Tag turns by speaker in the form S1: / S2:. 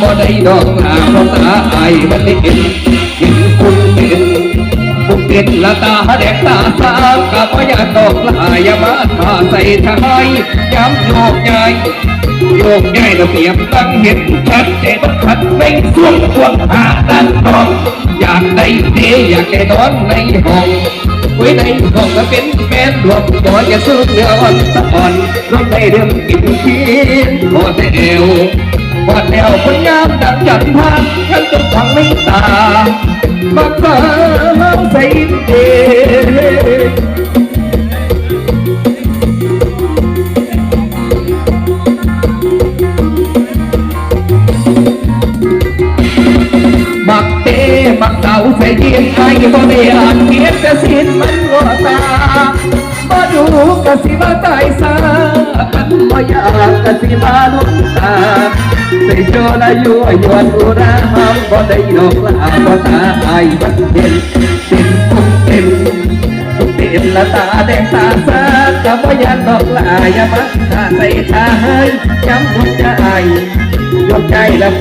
S1: บ่ได้ดอกลาเพราะตาไอ้มันเห็นเห็นคุณเป็นบุกเด็ดละตาแดกตาสามกับพยาดอกลายามาตาใส่ทำไมย้ำโยกใหญ่โยกใหญ่ระเบียบตั้งเห็นชัดเจนชัดไม่ส่วงส่วงหาดันตองอยากได้เดอยากได้นอนในห้องไว้ในห้องก็เป็นแฟนรวมตัวอย่าซื้อเนื้ออ่อนสะอ่อนรวมในเรื่องกินกินพอแต่เอว พอแนวคนงามดังจันทานฉันจนฟังไม่ตาบักเบิงใส่เดมักเตมักเต่าใส่เยียนไทยบ่ได้อ่านเขียนจะสินมันว่าตาบ่ดูกะสิมาตายซาอันบ่อยากกะสิมาลุ้นตา ใส่โจลายั่วยวนอุราหามบ่ได้ดอกลาบ่ตาอายบัดเย็นเป็นคงเป็นคงเต็มละตาแดงตาซากะบ่ยันดอกลายามาตาใส่ตาให้ย้ำหัวใจยกใจละเป